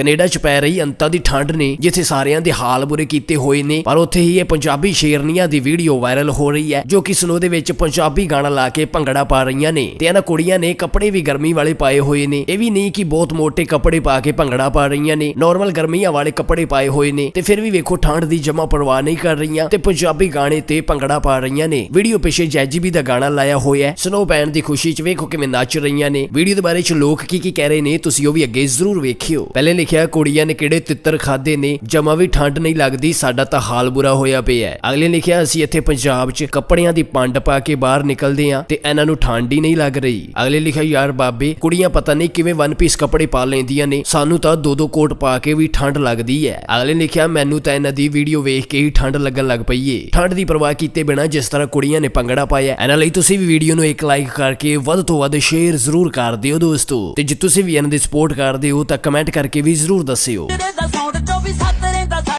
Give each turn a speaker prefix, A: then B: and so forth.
A: Canada 'ਚ ਪੈ ਰਹੀ ਅੰਤਾਂ ਦੀ ਠੰਡ ਨੇ, ਜਿੱਥੇ ਸਾਰਿਆਂ ਦੇ ਹਾਲ ਬੁਰੇ ਕੀਤੇ ਹੋਏ ਨੇ। ਪਰ ਉੱਥੇ ਹੀ ਇਹ ਪੰਜਾਬੀ ਸ਼ੇਰਨੀਆਂ ਦੀ ਵੀਡੀਓ ਵਾਇਰਲ ਹੋ ਰਹੀ ਹੈ, ਜੋ ਕਿ ਸਨੋ ਦੇ ਵਿੱਚ ਪੰਜਾਬੀ ਗਾਣਾ ਲਾ ਕੇ ਭੰਗੜਾ ਪਾ ਰਹੀਆਂ ਨੇ। ਤੇ ਇਹਨਾਂ ਕੁੜੀਆਂ ਨੇ ਕੱਪੜੇ ਵੀ ਗਰਮੀ ਵਾਲੇ ਪਾਏ ਹੋਏ ਨੇ। ਇਹ ਵੀ ਨਹੀਂ ਕਿ ਬਹੁਤ ਮੋٹے ਕੱਪੜੇ ਪਾ ਕੇ ਭੰਗੜਾ ਪਾ ਰਹੀਆਂ ਨੇ ਨਾਰਮਲ ਗਰਮੀਆਂ ਵਾਲੇ ਕੱਪੜੇ ਪਾਏ ਹੋਏ ਨੇ। ਤੇ ਫਿਰ ਵੀ ਵੇਖੋ ਠੰਡ ਦੀ ਜਮਾ ਪਰਵਾਹ ਨਹੀਂ ਕਰ ਰਹੀਆਂ ਤੇ ਪੰਜਾਬੀ ਗਾਣੇ ਤੇ ਭੰਗੜਾ ਪਾ ਰਹੀਆਂ ਨੇ। ਵੀਡੀਓ ਪਿੱਛੇ ਜੈਜੀਬੀ ਦਾ ਗਾਣਾ ਲਾਇਆ ਹੋਇਆ ਸਨੋ ਪੈਣ ਦੀ ਖੁਸ਼ੀ 'ਚ ਵੇਖੋ ਕਿਵੇਂ ਨੱਚ ਰਹੀਆਂ ਨੇ। ਵੀਡੀਓ ਦੇ ਬਾਰੇ 'ਚ ਲੋਕ ਕੀ ਕੀ ਕਹਿ ਰਹੇ ਨੇ, ਤੁਸੀਂ ਉਹ ਵੀ ਅੱਗੇ ਜ਼ਰੂਰ ਵੇਖਿਓ। ਪਹਿਲੇ ਲਿਖਿਆ ਕੁੜੀਆਂ ਨੇ ਕਿਹੜੇ ਤਿੱਤਰ ਖਾਦੇ ਨੇ, ਜਮਾ ਵੀ ਠੰਡ ਨਹੀਂ ਲੱਗਦੀ, ਸਾਡਾ ਤਾਂ ਹਾਲ ਬੁਰਾ ਹੋਇਆ ਪਿਆ ਅਗਲੇ ਲਿਖਿਆ ਅਸੀਂ ਇੱਥੇ ਪੰਜਾਬ 'ਚ ਕੱਪੜਿਆਂ ਦੀ ਪੰਡ ਪਾ ਕੇ ਬਾਹਰ ਨਿਕਲਦੇ ਆਂ ਤੇ ਇਹਨਾਂ ਨੂੰ ਠੰਡ ਹੀ ਨਹੀਂ ਲੱਗ ਰਹੀ। ਅਗਲੇ ਲਿਖਿਆ, ਯਾਰ ਬਾਬੇ, ਕੁੜੀਆਂ ਪਤਾ ਨਹੀਂ ਕਿਵੇਂ ਵਨ ਪੀਸ ਕੱਪੜੇ ਪਾ ਲੈਂਦੀਆਂ ਨੇ, ਸਾਨੂੰ ਤਾਂ ਦੋ ਦੋ ਕੋਟ ਪਾ ਕੇ ਵੀ ਠੰਡ ਲੱਗਦੀ ਹੈ। ਅਗਲੇ ਲਿਖਿਆ, ਮੈਨੂੰ ਤਾਂ ਇਹਨਾਂ ਦੀ ਵੀਡੀਓ ਵੇਖ ਕੇ ਹੀ ਠੰਡ ਲੱਗਣ ਲੱਗ ਪਈ ਏ। ਠੰਡ ਦੀ ਪਰਵਾਹ ਕੀਤੇ ਬਿਨਾਂ ਜਿਸ ਤਰ੍ਹਾਂ ਕੁੜੀਆਂ ਨੇ ਭੰਗੜਾ ਪਾਇਆ, ਇਹਨਾਂ ਲਈ ਤੁਸੀਂ ਵੀ ਵੀਡੀਓ ਨੂੰ ਇੱਕ ਲਾਈਕ ਕਰਕੇ ਵੱਧ ਤੋਂ ਵੱਧ ਸ਼ੇਅਰ ਜ਼ਰੂਰ ਕਰ ਦਿਓ ਦੋਸਤੋ। ਤੇ ਜੇ ਤੁਸੀਂ ਵੀ ਇਹਨਾਂ ਦੀ ਸਪੋਰਟ ਕਰਦੇ ਹੋ, ਤਾਂ ਕਮੈਂਟ ਕਰਕੇ ਵੀ
B: zrur da si.